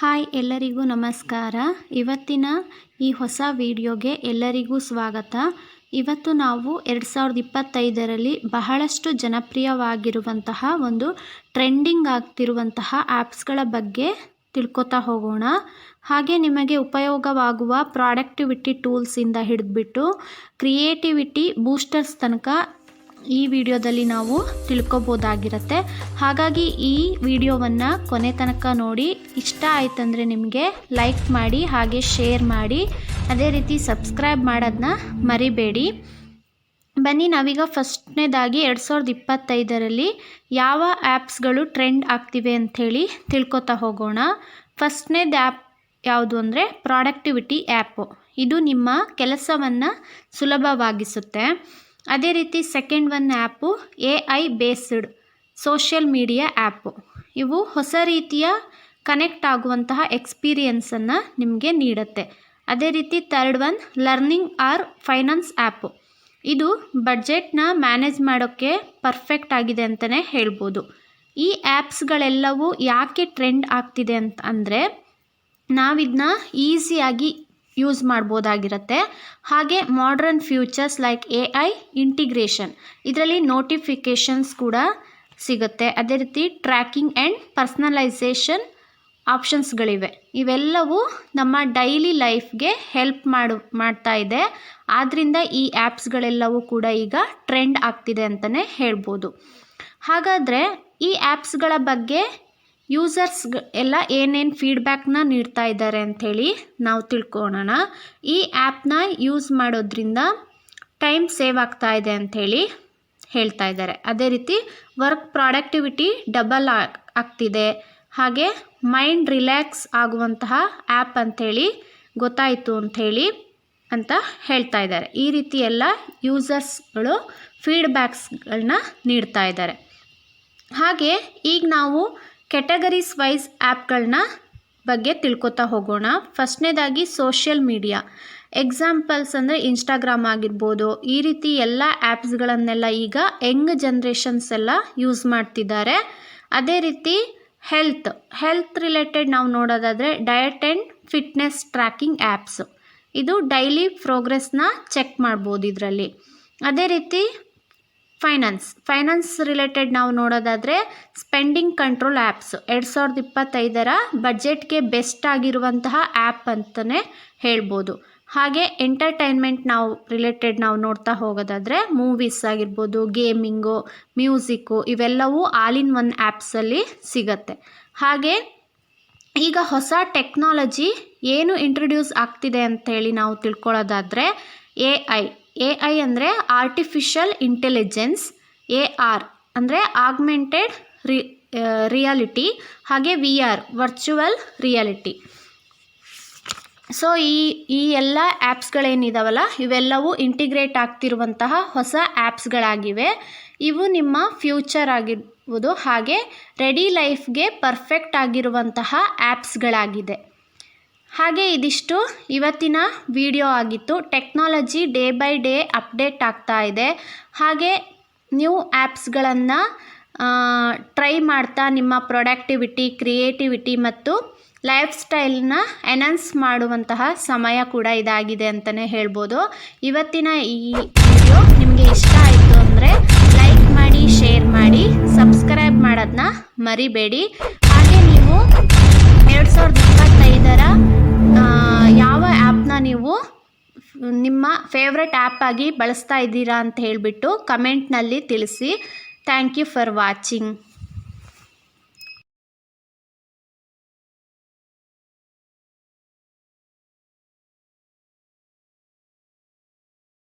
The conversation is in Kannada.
ಹಾಯ್ ಎಲ್ಲರಿಗೂ ನಮಸ್ಕಾರ. ಇವತ್ತಿನ ಈ ಹೊಸ ವಿಡಿಯೋಗೆ ಎಲ್ಲರಿಗೂ ಸ್ವಾಗತ. ಇವತ್ತು ನಾವು ಎರಡು ಸಾವಿರದ ಇಪ್ಪತ್ತೈದರಲ್ಲಿ ಬಹಳಷ್ಟು ಜನಪ್ರಿಯವಾಗಿರುವಂತಹ ಒಂದು ಟ್ರೆಂಡಿಂಗ್ ಆಗ್ತಿರುವಂತಹ ಆ್ಯಪ್ಸ್ಗಳ ಬಗ್ಗೆ ತಿಳ್ಕೊತಾ ಹೋಗೋಣ. ಹಾಗೆ ನಿಮಗೆ ಉಪಯೋಗವಾಗುವ ಪ್ರಾಡಕ್ಟಿವಿಟಿ ಟೂಲ್ಸಿಂದ ಹಿಡಿದ್ಬಿಟ್ಟು ಕ್ರಿಯೇಟಿವಿಟಿ ಬೂಸ್ಟರ್ಸ್ ತನಕ ಈ ವಿಡಿಯೋದಲ್ಲಿ ನಾವು ತಿಳ್ಕೊಬೋದಾಗಿರುತ್ತೆ. ಹಾಗಾಗಿ ಈ ವಿಡಿಯೋವನ್ನು ಕೊನೆ ತನಕ ನೋಡಿ. ಇಷ್ಟ ಆಯ್ತಂದರೆ ನಿಮಗೆ ಲೈಕ್ ಮಾಡಿ, ಹಾಗೆ ಶೇರ್ ಮಾಡಿ. ಅದೇ ರೀತಿ ಸಬ್ಸ್ಕ್ರೈಬ್ ಮಾಡೋದನ್ನ ಮರಿಬೇಡಿ. ಬನ್ನಿ, ನಾವೀಗ ಫಸ್ಟ್ನೇದಾಗಿ ಎರಡು ಸಾವಿರದ ಇಪ್ಪತ್ತೈದರಲ್ಲಿ ಯಾವ ಆ್ಯಪ್ಸ್ಗಳು ಟ್ರೆಂಡ್ ಆಗ್ತಿವೆ ಅಂಥೇಳಿ ತಿಳ್ಕೊತಾ ಹೋಗೋಣ. ಫಸ್ಟ್ನೇದು ಆ್ಯಪ್ ಯಾವುದು ಅಂದರೆ ಪ್ರಾಡಕ್ಟಿವಿಟಿ ಆ್ಯಪು ಇದು ನಿಮ್ಮ ಕೆಲಸವನ್ನು ಸುಲಭವಾಗಿಸುತ್ತೆ. ಅದೇ ರೀತಿ second one app A I based social media app ಇವು ಹೊಸ ರೀತಿಯ ಕನೆಕ್ಟ್ ಆಗುವಂತಹ ಎಕ್ಸ್ಪೀರಿಯನ್ಸನ್ನು ನಿಮಗೆ ನೀಡುತ್ತೆ. ಅದೇ ರೀತಿ third one learning or finance app ಇದು ಬಡ್ಜೆಟ್ನ ಮ್ಯಾನೇಜ್ ಮಾಡೋಕ್ಕೆ ಪರ್ಫೆಕ್ಟ್ ಆಗಿದೆ ಅಂತಲೇ ಹೇಳ್ಬೋದು. ಈ ಆ್ಯಪ್ಸ್ಗಳೆಲ್ಲವೂ ಯಾಕೆ ಟ್ರೆಂಡ್ ಆಗ್ತಿದೆ ಅಂತ ಅಂದರೆ ನಾವಿದನ್ನ ಈಸಿಯಾಗಿ ಯೂಸ್ ಮಾಡ್ಬೋದಾಗಿರುತ್ತೆ. ಹಾಗೆ modern futures like A I integration ಇದರಲ್ಲಿ ನೋಟಿಫಿಕೇಷನ್ಸ್ ಕೂಡ ಸಿಗುತ್ತೆ. ಅದೇ ರೀತಿ ಟ್ರ್ಯಾಕಿಂಗ್ ಆ್ಯಂಡ್ ಪರ್ಸ್ನಲೈಸೇಷನ್ ಆಪ್ಷನ್ಸ್ಗಳಿವೆ ಇವೆಲ್ಲವೂ ನಮ್ಮ ಡೈಲಿ ಲೈಫ್ಗೆ ಹೆಲ್ಪ್ ಮಾಡು, ಮಾಡ್ತಾ ಇದೆ. ಆದ್ದರಿಂದ ಈ ಆ್ಯಪ್ಸ್ಗಳೆಲ್ಲವೂ ಕೂಡ ಈಗ ಟ್ರೆಂಡ್ ಆಗ್ತಿದೆ ಅಂತಲೇ ಹೇಳ್ಬೋದು. ಹಾಗಾದರೆ ಈ ಆ್ಯಪ್ಸ್ಗಳ ಬಗ್ಗೆ ಯೂಸರ್ಸ್ ಎಲ್ಲ ಏನೇನು ಫೀಡ್ಬ್ಯಾಕ್ನ ನೀಡ್ತಾ ಇದ್ದಾರೆ ಅಂಥೇಳಿ ನಾವು ತಿಳ್ಕೊಳ್ಳೋಣ ಈ ಆ್ಯಪ್ನ ಯೂಸ್ ಮಾಡೋದ್ರಿಂದ ಟೈಮ್ ಸೇವ್ ಆಗ್ತಾ ಇದೆ ಅಂಥೇಳಿ ಹೇಳ್ತಾ ಇದ್ದಾರೆ. ಅದೇ ರೀತಿ ವರ್ಕ್ ಪ್ರಾಡಕ್ಟಿವಿಟಿ ಡಬಲ್ ಆಗ್ತಿದೆ. ಹಾಗೆ ಮೈಂಡ್ ರಿಲ್ಯಾಕ್ಸ್ ಆಗುವಂತಹ ಆ್ಯಪ್ ಅಂಥೇಳಿ ಗೊತ್ತಾಯಿತು ಅಂಥೇಳಿ ಅಂತ ಹೇಳ್ತಾ ಇದ್ದಾರೆ. ಈ ರೀತಿ ಎಲ್ಲ ಯೂಸರ್ಸ್ಗಳು ಫೀಡ್ಬ್ಯಾಕ್ಸ್ಗಳನ್ನ ನೀಡ್ತಾ ಇದ್ದಾರೆ. ಹಾಗೆ ಈಗ ನಾವು ಕೆಟಗರೀಸ್ ವೈಸ್ ಆ್ಯಪ್ಗಳನ್ನ ಬಗ್ಗೆ ತಿಳ್ಕೊತಾ ಹೋಗೋಣ. ಫಸ್ಟ್ನೇದಾಗಿ ಸೋಷಿಯಲ್ ಮೀಡಿಯಾ. ಎಕ್ಸಾಂಪಲ್ಸ್ ಅಂದರೆ ಇನ್ಸ್ಟಾಗ್ರಾಮ್ ಆಗಿರ್ಬೋದು. ಈ ರೀತಿ ಎಲ್ಲ ಆ್ಯಪ್ಸ್ಗಳನ್ನೆಲ್ಲ ಈಗ ಯಂಗ್ ಜನ್ರೇಷನ್ಸ್ ಎಲ್ಲ ಯೂಸ್ ಮಾಡ್ತಿದ್ದಾರೆ. ಅದೇ ರೀತಿ ಹೆಲ್ತ್. ಹೆಲ್ತ್ ರಿಲೇಟೆಡ್ ನಾವು ನೋಡೋದಾದರೆ diet and fitness tracking apps. ಇದು ಡೈಲಿ ಪ್ರೋಗ್ರೆಸ್ನ ಚೆಕ್ ಮಾಡ್ಬೋದು ಇದರಲ್ಲಿ. ಅದೇ ರೀತಿ ಫೈನಾನ್ಸ್ ಫೈನಾನ್ಸ್ ರಿಲೇಟೆಡ್ ನಾವು ನೋಡೋದಾದರೆ ಸ್ಪೆಂಡಿಂಗ್ ಕಂಟ್ರೋಲ್ ಆ್ಯಪ್ಸ್ ಎರಡು ಸಾವಿರದ ಇಪ್ಪತ್ತೈದರ ಬಜೆಟ್ಗೆ ಬೆಸ್ಟ್ ಆಗಿರುವಂತಹ ಆ್ಯಪ್ ಅಂತಲೇ ಹೇಳ್ಬೋದು. ಹಾಗೆ ಎಂಟರ್ಟೈನ್ಮೆಂಟ್ ನಾವು ರಿಲೇಟೆಡ್ ನಾವು ನೋಡ್ತಾ ಹೋಗೋದಾದರೆ ಮೂವೀಸ್ ಆಗಿರ್ಬೋದು ಗೇಮಿಂಗು ಮ್ಯೂಸಿಕ್ಕು ಇವೆಲ್ಲವೂ ಆಲ್ ಇನ್ ಒನ್ ಆ್ಯಪ್ಸಲ್ಲಿ ಸಿಗತ್ತೆ. ಹಾಗೆ ಈಗ ಹೊಸ ಟೆಕ್ನಾಲಜಿ ಏನು ಇಂಟ್ರೊಡ್ಯೂಸ್ ಆಗ್ತಿದೆ ಅಂತೇಳಿ ನಾವು ತಿಳ್ಕೊಳ್ಳೋದಾದರೆ ಎ ಐ ಎ ಐ ಅಂದರೆ ಆರ್ಟಿಫಿಷಿಯಲ್ ಇಂಟೆಲಿಜೆನ್ಸ್ ಎ ಆರ್ ಅಂದರೆ ಆಗ್ಮೆಂಟೆಡ್ ರಿ ರಿಯಾಲಿಟಿ ಹಾಗೆ V R virtual reality so ಈ ಈ ಎಲ್ಲ ಆ್ಯಪ್ಸ್ಗಳೇನಿದಾವಲ್ಲ ಇವೆಲ್ಲವೂ ಇಂಟಿಗ್ರೇಟ್ ಆಗ್ತಿರುವಂತಹ ಹೊಸ ಆ್ಯಪ್ಸ್ಗಳಾಗಿವೆ ಇವು ನಿಮ್ಮ ಫ್ಯೂಚರ್ ಆಗಿರ್ಬೋದು, ಹಾಗೆ ರೆಡಿ ಲೈಫ್ಗೆ ಪರ್ಫೆಕ್ಟ್ ಆಗಿರುವಂತಹ ಆ್ಯಪ್ಸ್ಗಳಾಗಿದೆ ಹಾಗೆ ಇದಿಷ್ಟು ಇವತ್ತಿನ ವಿಡಿಯೋ ಆಗಿತ್ತು. Technology day by day update ಆಗ್ತಾ ಇದೆ. ಹಾಗೆ ನ್ಯೂ ಆ್ಯಪ್ಸ್ಗಳನ್ನು ಟ್ರೈ ಮಾಡ್ತಾ ನಿಮ್ಮ ಪ್ರೊಡಕ್ಟಿವಿಟಿ, ಕ್ರಿಯೇಟಿವಿಟಿ ಮತ್ತು ಲೈಫ್ ಸ್ಟೈಲ್ನ ಎನೌನ್ಸ್ ಮಾಡುವಂತಹ ಸಮಯ ಕೂಡ ಇದಾಗಿದೆ ಅಂತಲೇ ಹೇಳ್ಬೋದು. ಇವತ್ತಿನ ಈ ವಿಡಿಯೋ ನಿಮಗೆ ಇಷ್ಟ ಆಯಿತು ಅಂದರೆ ಲೈಕ್ ಮಾಡಿ, ಶೇರ್ ಮಾಡಿ, ಸಬ್ಸ್ಕ್ರೈಬ್ ಮಾಡೋದನ್ನ ಮರಿಬೇಡಿ. ಹಾಗೆ ನೀವು ಎರಡು ಸಾವಿರದ ಇಪ್ಪತ್ತು ನೀವು ನಿಮ್ಮ ಫೇವ್ರೆಟ್ ಆ್ಯಪಾಗಿ ಬಳಸ್ತಾ ಇದ್ದೀರಾ ಅಂತ ಹೇಳಿಬಿಟ್ಟು ಕಮೆಂಟ್ನಲ್ಲಿ ತಿಳಿಸಿ. Thank you for watching